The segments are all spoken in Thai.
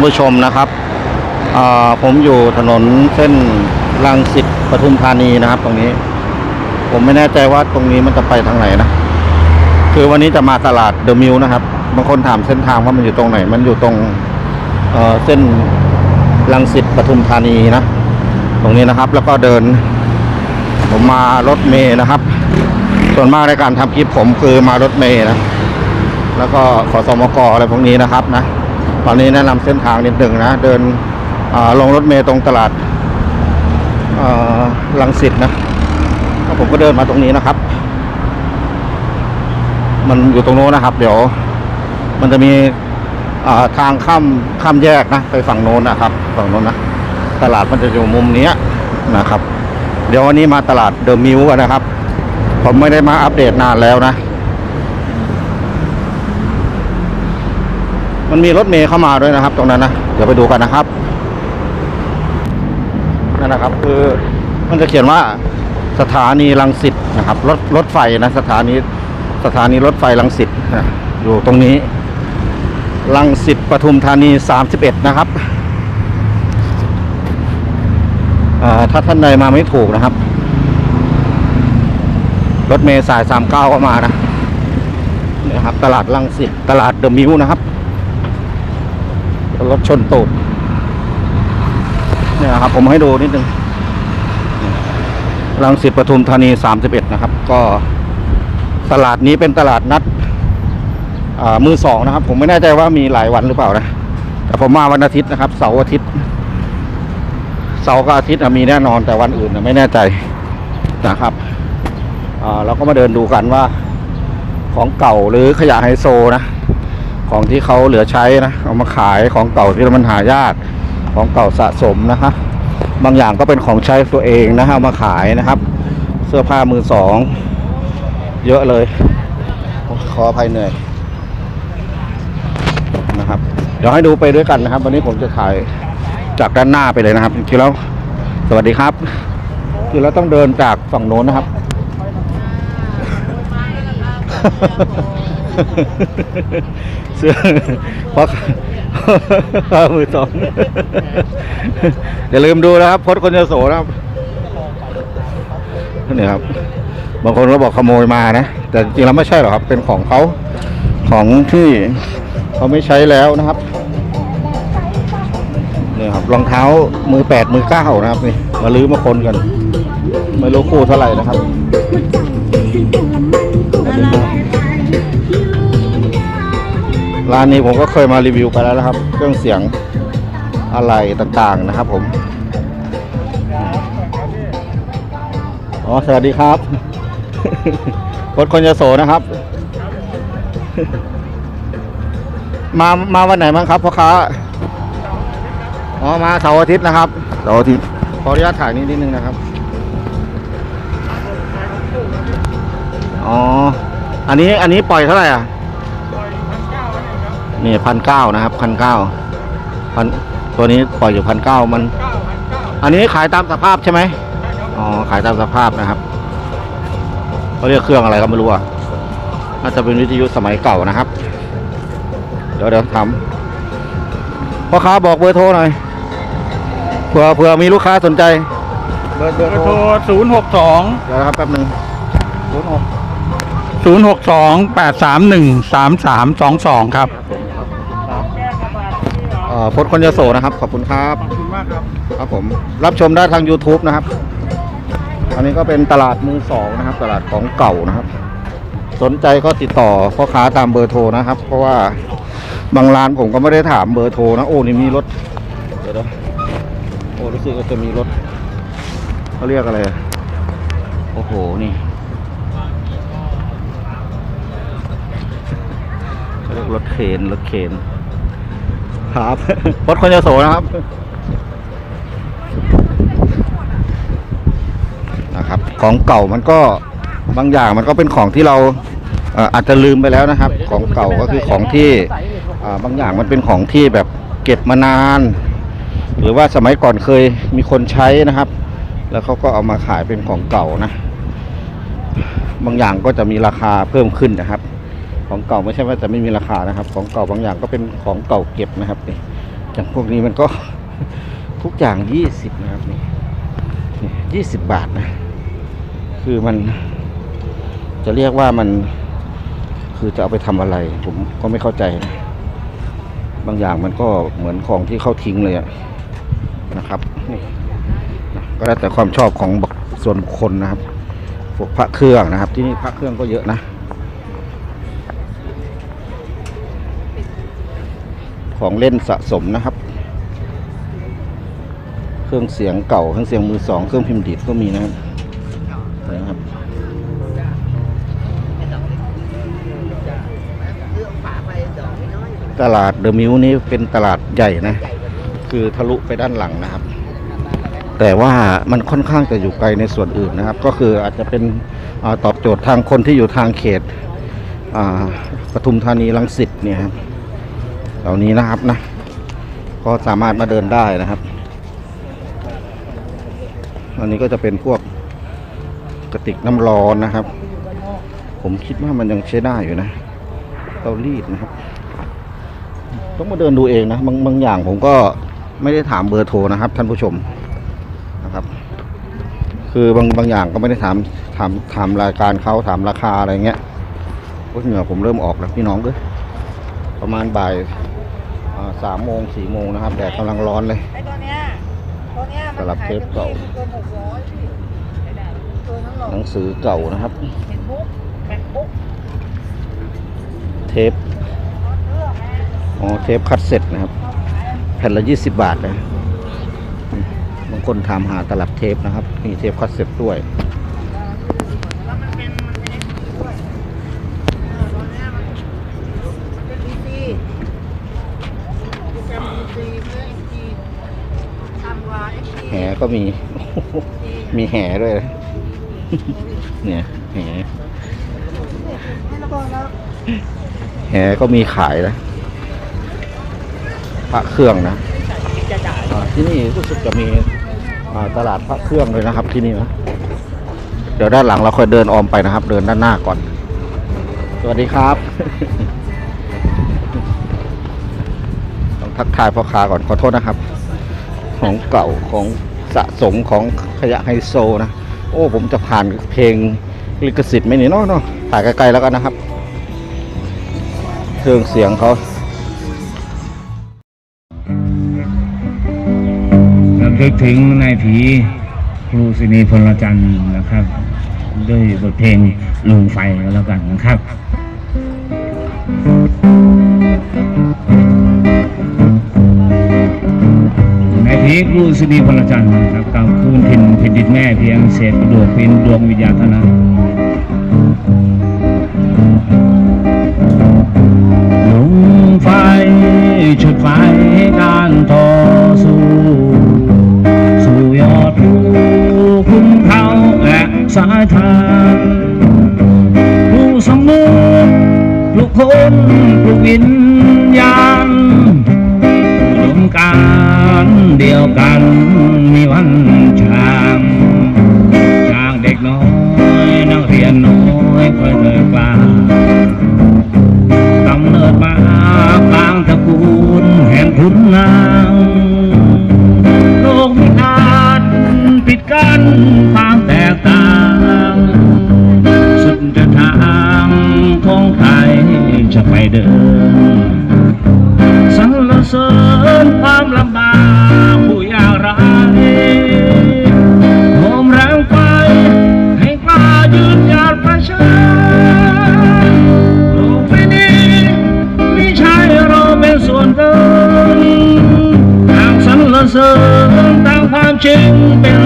านผู้ชมนะครับผมอยู่ถนนเส้นรังสิตปทุมธานีนะครับ ตรงนี้ ผมไม่แน่ใจว่าตรงนี้มันจะไปทางไหนนะคือวันนี้จะมาตลาดเดอะมิลนะครับบางคนถามเส้นทางว่ามันอยู่ตรงไหน มันอยู่ตรงเเส้นรังสิตปทุมธานีนะตรงนี้นะครับ แล้วก็เดิน ผมมารถเมย์นะครับ ส่วนมากในการทำคลิปผมคือมารถเมย์นะแล้วก็ขอสมกอะไรพวกนี้นะครับนะ ตอนนี้แนะนำเส้นทางนิดหนึ่งนะ เดินลงรถเมย์ตรงตลาดลังสิตนะผมก็เดินมาตรงนี้นะครับ มันอยู่ตรงโน้นนะครับ เดี๋ยว มันจะมีทางข้ามข้ามแยกนะ ไปฝั่งโน้นนะครับฝั่งโน้นนะตลาดมันจะอยู่มุมนี้นะครับ เดี๋ยววันนี้มาตลาดเดอะมิวนะครับ ผมไม่ได้มาอัปเดตนานแล้วนะ มันมีรถเมย์เข้ามาด้วยนะครับ ตรงนั้นนะเดี๋ยวไปดูกันนะครับนั่นนะครับ คือมันจะเขียนว่าสถานีรังสิตนะครับรถรถไฟนะสถานีสถานีรถไฟรังสิตนะอยู่ตรงนี้รังสิตปทุมธานี 31 นะครับถ้าท่านใดมาไม่ถูกนะครับ รถเมย์สาย 39 ก็มานะนี่นะครับ ตลาดรังสิตตลาดเดอะมิวนะครับ รถชนตูดเนี่ยครับ ผมให้ดูนิดนึงรังสิตปทุมธานี 31 นะครับ ก็ตลาดนี้เป็นตลาดนัดมือสองนะครับ ผมไม่แน่ใจว่ามีหลายวันหรือเปล่านะ แต่ผมมาวันอาทิตย์นะครับ เสาร์อาทิตย์ เสาร์กับอาทิตย์มีแน่นอนแต่วันอื่นไม่แน่ใจนะครับเราก็มาเดินดูกันว่าของเก่าหรือขยะไฮโซนะ ของที่เขาเหลือใช้นะเอามาขายของเก่าที่มันหายากของเก่าสะสมนะฮะบางอย่างก็เป็นของใช้ตัวเองนะฮะเอามาขายนะครับ เสื้อผ้ามือสอง เยอะเลยขออภัยเหนื่อยนะครับ เดี๋ยวให้ดูไปด้วยกันนะครับ วันนี้ผมจะถ่ายจากด้านหน้าไปเลยนะครับจริงแล้วสวัสดีครับคือเราต้องเดินจากฝั่งโน้นนะครับ เสื้อเพรามือสองอย่าลืมดูนะครับพดคนจะโสนะครับนี่ครับ บางคนก็บอกขโมยมานะ แต่จริงแล้วไม่ใช่หรอกครับ เป็นของเขาของที่เขาไม่ใช้แล้วนะครับนี่ครับรองเท้ามือแปดมือเก้านะครับนี่มาลื้อมาคนกัน ไม่รู้คู่เท่าไหร่นะครับ ร้านนี้ผมก็เคยมารีวิวไปแล้วนะครับ เครื่องเสียงอะไรต่างๆนะครับผมอ๋อสวัสดีครับรถคนยโสนะครับ มามาวันไหนบ้างครับพ่อค้าอ๋อมาเสาร์อาทิตย์นะครับเสาร์อาทิตย์ขออนุญาตถ่ายนิดนิดนึงนะครับอ๋ออันนี้อันนี้ปล่อยเท่าไหร่อะ นี่พันเก้านะครับพันเก้าพันตัวนี้ปล่อยอยู่พันเก้ามัน อันนี้ขายตามสภาพใช่ไหมอ๋อขายตามสภาพนะครับเขาเรียกเครื่องอะไรก็ไม่รู้อะน่าจะเป็นวิทยุสมัยเก่านะครับ เดี๋ยวเดี๋ยวทำพ่อค้าบอกเบอร์โทรหน่อยเผื่อเผื่อมีลูกค้าสนใจ เบอร์เบอร์เบอร์โทโทรรศูนย์หกสองเดี๋ยวนะครับแป๊บหนึ่งศูนย์หกศูนย์หกสองแปดสามหนึ่งสามสามสองสองครับ เอ่อพดคนยโสนะครับ ขอบคุณครับ ขอบคุณมากครับ ครับผม รับชมได้ทาง YouTube นะครับ อันนี้ก็เป็นตลาดมือสองนะครับ ตลาดของเก่านะครับ สนใจก็ติดต่อพ่อค้าตามเบอร์โทรนะครับ เพราะว่าบางร้านผมก็ไม่ได้ถามเบอร์โทรนะ โอ้นี่มีรถ เดี๋ยวนะโอ้รู้สึกว่าจะมีรถเขาเรียกอะไรอะโอ้โห นี่เขาเรียกรถเข็นรถเข็น ครับรถคนจะโสนะครับนะครับ ของเก่ามันก็บางอย่างมันก็เป็นของที่เราเอ่ออาจจะลืมไปแล้วนะครับ ของเก่าก็คือของที่อ่าบางอย่างมันเป็นของที่แบบเก็บมานาน หรือว่าสมัยก่อนเคยมีคนใช้นะครับ แล้วเขาก็เอามาขายเป็นของเก่านะ บางอย่างก็จะมีราคาเพิ่มขึ้นนะครับ ของเก่าไม่ใช่ว่าจะไม่มีราคานะครับ ของเก่าบางอย่างก็เป็นของเก่าเก็บนะครับนี่อย่างพวกนี้มันก็ทุกอย่างยี่สิบนะครับนี่ยี่สิบบาทนะ คือมันจะเรียกว่ามันคือจะเอาไปทำอะไร ผมก็ไม่เข้าใจนะบางอย่างมันก็เหมือนของที่เขาทิ้งเลยนะครับนี่ก็แล้วแต่ความชอบของส่วนบุคคลนะครับพวกพระเครื่องนะครับ ที่นี่พระเครื่องก็เยอะนะ ของเล่นสะสมนะครับ เครื่องเสียงเก่าเครื่องเสียงมือสองเครื่องพิมพ์ดีดก็มีนะครับนะครับตลาดเดอะมิวนี้เป็นตลาดใหญ่นะ คือทะลุไปด้านหลังนะครับ แต่ว่ามันค่อนข้างจะอยู่ไกลในส่วนอื่นนะครับ ก็คืออาจจะเป็นอตอบโจทย์ทางคนที่อยู่ทางเขตปทุมธานีรังสิตเนี่ยครับ เหล่านี้นะครับนะ ก็สามารถมาเดินได้นะครับอันนี้ก็จะเป็นพวกกระติกน้ำร้อนนะครับ ผมคิดว่ามันยังใช้ได้อยู่นะเตารีดนะครับ ต้องมาเดินดูเองนะบางบางอย่างผมก็ไม่ได้ถามเบอร์โทรนะครับ ท่านผู้ชมนะครับ คือบางบางอย่างก็ไม่ได้ถามถามถามรายการเขาถามราคาอะไรเงี้ยโอ้ยเหงื่อผมเริ่มออกแล้วพี่น้องเอ้ยประมาณบ่าย สามโมงสี่โมงนะครับแดดกำลังร้อนเลยไอ้ตัวเนี้ยตัวเนี้ยมันสลับขายเทปเก่าเกินหกร้อยพี่ไอ้ด่าตัวทั้งหลอหนังสือเก่านะครับเห็นบุ๊กแม็กบุ๊กเทปเลือกนะอ๋อเทปคัดเซ็ตนะครับ แผ่นละยี่สิบบาทนะอืมบางคนถามหาตลับเทปนะครับมีเทปคัดเซ็ตด้วย แล้วมันเป็นมันเป็น SD ด้วยเออตัวเนี้ยมันมันเป็น DC โปรแกรม DC เพื่อ SD ทำกว่า SD แห ก็มี มีแหด้วยนะเนี่ยแหให้ระเบิดแล้วแหก็มีขายนะพระเครื่องนะจะจ่ายอ่าที่นี่รู้สึกจะมีอ่าตลาดพระเครื่องเลยนะครับ ที่นี่นะเดี๋ยวด้านหลังเราค่อยเดินออมไปนะครับ เดินด้านหน้าก่อน สวัสดีครับต้องทักทายพ่อค้าก่อนขอโทษนะครับ ของเก่าของ สะสมของขยะไฮโซนะ โอ้ผมจะผ่านเพลงลิขสิทธิ์ไหมเนี่ยเนาะเนาะถ่ายไกลๆแล้วกันนะครับ เครื่องเสียงเขารำลึกถึงนายผีครูสินีพลจันทร์นะครับ ด้วยบทเพลงลุงไฟแล้วกันนะครับายผีครูสินีพลจันทร์นะครับกล่าวคืนถิ่นแผ่นดินแม่เพียงเศษกระดูกเป็นดวงวิญญาณเท่านั้นลุงไฟชุดไฟการต่อสู้สู่ยอดภูคุ้มเขาและสายทานผู้สมมุติลูกคนปลุกวิญญาณ การเดียวกันมีวันช้างจากเด็กน้อยนักเรียนน้อยค่อยเดินกล้ากำเนิดมากลางตระกูลแห่งขุนนาง ต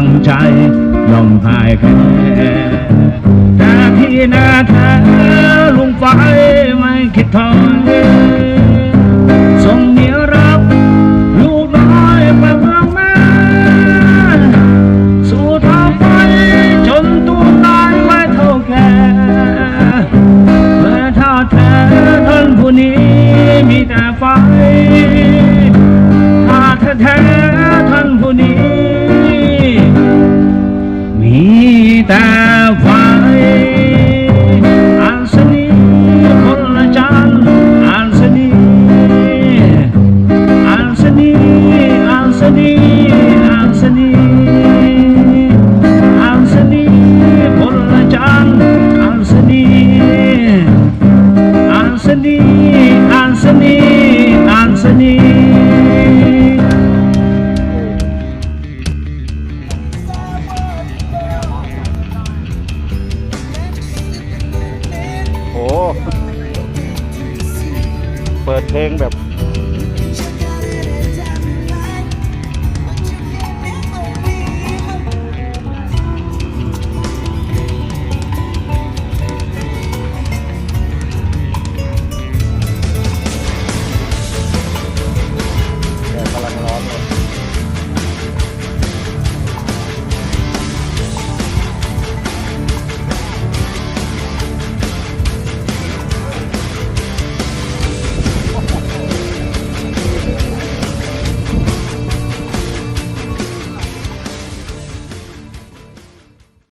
ังใจลมหายแค่ เปิดเพลงแบบ